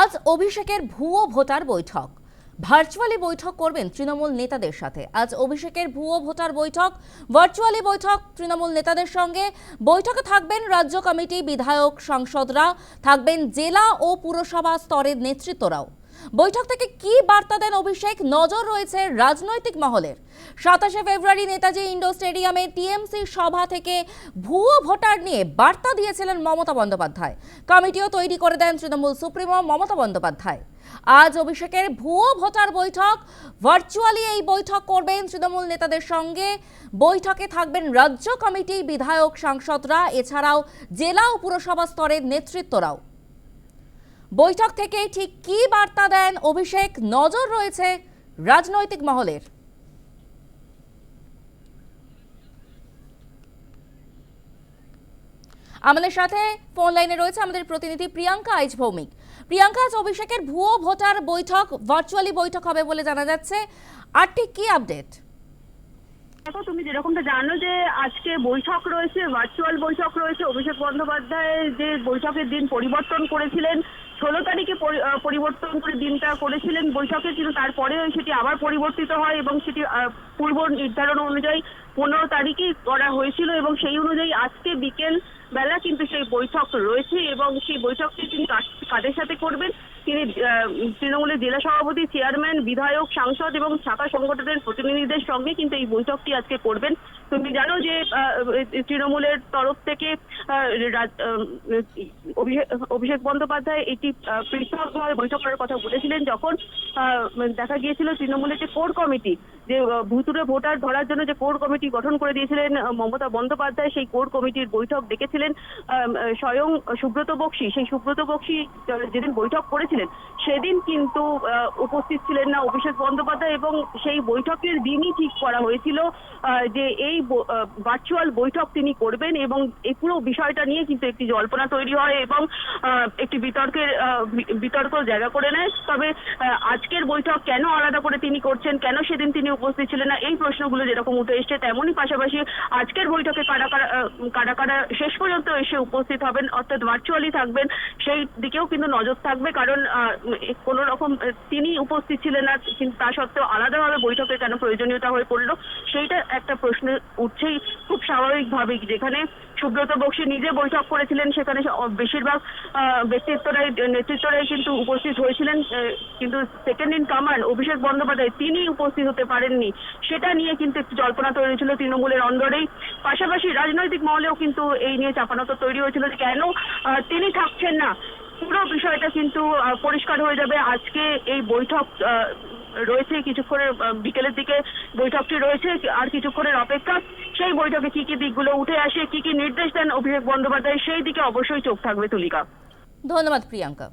আজ অভিষেকের ভুয়ো ভোটার বৈঠক। ভার্চুয়ালি বৈঠক করবেন তৃণমূল নেতাদের সাথে। আজ অভিষেকের ভুয়ো ভোটার বৈঠক, ভার্চুয়ালি বৈঠক তৃণমূল নেতাদের সঙ্গে। বৈঠকে থাকবেন রাজ্য কমিটি বিধায়ক, সাংসদরা, থাকবেন জেলা ও পুরসভা স্তরের নেতৃত্বরাও। বৈঠক থেকে কি বার্তা দেন অভিষেক? নজর রয়েছে রাজনৈতিক মহলের। সাতাশে ফেব্রুয়ারি নেতাজি ইন্ডোর স্টেডিয়ামে টিএমসি সভা থেকে ভুয়ো ভোটার নিয়ে বার্তা দিয়েছিলেন মমতা বন্দ্যোপাধ্যায়। কমিটিও তৈরি করে দেন তৃণমূল সুপ্রিমো মমতা বন্দ্যোপাধ্যায়। আজ অভিষেকের ভুয়ো ভোটার বৈঠক। ভার্চুয়ালি এই বৈঠক করবেন তৃণমূল নেতাদের সঙ্গে। বৈঠকে থাকবেন রাজ্য কমিটি বিধায়ক সাংসদরা। এছাড়াও জেলা ও পুরসভা স্তরের নেতৃত্বরাও। বৈঠক থেকে ঠিক কী বার্তা দেন অভিষেক? নজর রয়েছে রাজনৈতিক মহলের। আমাদের সাথে ফোন লাইনে রয়েছে আমাদের প্রতিনিধি প্রিয়াঙ্কা আইচ ভৌমিক। প্রিয়াঙ্কা, আজ অভিষেকের ভুয়ো ভোটার বৈঠক ভার্চুয়ালি বৈঠক হবে বলে জানা যাচ্ছে। আর ঠিক কি আপডেট দেখো, তুমি যেরকমটা জানো যে আজকে বৈঠক রয়েছে ভার্চুয়াল বৈঠক রয়েছে। অভিষেক বন্দ্যোপাধ্যায় যে বৈঠকের দিন পরিবর্তন করেছিলেন ষোলো তারিখে পরিবর্তন করে দিনটা করেছিলেন বৈঠকে, কিন্তু তারপরে সেটি আবার পরিবর্তিত হয় এবং সেটি পূর্ব নির্ধারণ অনুযায়ী পনেরো তারিখেই করা হয়েছিল এবং সেই অনুযায়ী আজকে বিকেল বেলা কিন্তু সেই বৈঠক রয়েছে এবং সেই বৈঠকটি তিনি কাদের সাথে করবেন? তিনি তৃণমূলের জেলা সভাপতি, চেয়ারম্যান, বিধায়ক, সাংসদ এবং শাখা সংগঠনের প্রতিনিধিদের সঙ্গে কিন্তু এই বৈঠকটি আজকে করবেন। তুমি জানো যে তৃণমূলের তরফ থেকে অভিষেক বন্দ্যোপাধ্যায় এটি পৃথকভাবে বৈঠক করার কথা বলেছিলেন যখন দেখা গিয়েছিল তৃণমূলের যে কোর কমিটি যে ভুতুরে ভোটার ধরার জন্য যে কোর কমিটি গঠন করে দিয়েছিলেন মমতা বন্দ্যোপাধ্যায়, সেই কোর কমিটির বৈঠক ডেকেছিলেন স্বয়ং সুব্রত বক্সী। সেই সুব্রত বক্সী যেদিন বৈঠক করেছিলেন, সেদিন কিন্তু উপস্থিত ছিলেন না অভিষেক বন্দ্যোপাধ্যায় এবং সেই বৈঠকের দিনই ঠিক করা হয়েছিল যে এই ভার্চুয়াল বৈঠক তিনি করবেন এবং এই পুরো বিষয়টা নিয়ে কিন্তু একটি জল্পনা তৈরি হয় এবং একটি বিতর্কের বিতর্ক জায়গা করে নেয়। তবে আজকের বৈঠক কেন আলাদা করে তিনি করছেন, কেন সেদিন তিনি উপস্থিত ছিলেন না। এই প্রশ্নগুলো যেরকম উঠে এসছে, তেমনই পাশাপাশি আজকের বৈঠকে কারা কারা কারা কারা শেষ পর্যন্ত এসে উপস্থিত হবেন, অর্থাৎ ভার্চুয়ালি থাকবেন, সেই দিকেও কিন্তু নজর থাকবে। কারণ কোন রকম, তিনি উপস্থিত ছিলেন না, কিন্তু তা সত্ত্বেও আলাদাভাবে বৈঠকে কেন প্রয়োজনীয়তা হয়ে পড়ল, সেইটা একটা প্রশ্ন উঠছেই খুব স্বাভাবিকভাবেই। যেখানে সুব্রত বক্সী নিজে বৈঠক করেছিলেন, সেখানে বেশিরভাগ ব্যক্তিত্বরাই, নেতৃত্বরাই কিন্তু উপস্থিত হয়েছিলেন কিন্তু second in command Abhishek Bandyopadhyay তিনি উপস্থিত হতে পারেননি। সেটা নিয়ে কিন্তু একটু জল্পনা তৈরি হয়েছিল তৃণমূলের অন্দরেই। পাশাপাশি রাজনৈতিক মহলেও কিন্তু এই নিয়ে চাপানত তৈরি হয়েছিল যে কেন তিনি থাকছেন না। পুরো বিষয়টা কিন্তু পরিষ্কার হয়ে যাবে। আজকে এই বৈঠক রয়েছে কিছুক্ষণের বিকেলের দিকে বৈঠকটি রয়েছে আর কিছুক্ষণের অপেক্ষা। সেই বৈঠকে কি কি দিকগুলো উঠে আসে, কি কি নির্দেশ দেন অভিষেক বন্দ্যোপাধ্যায়, সেই দিকে অবশ্যই চোখ থাকবে তুলিকা। ধন্যবাদ, প্রিয়াঙ্কা।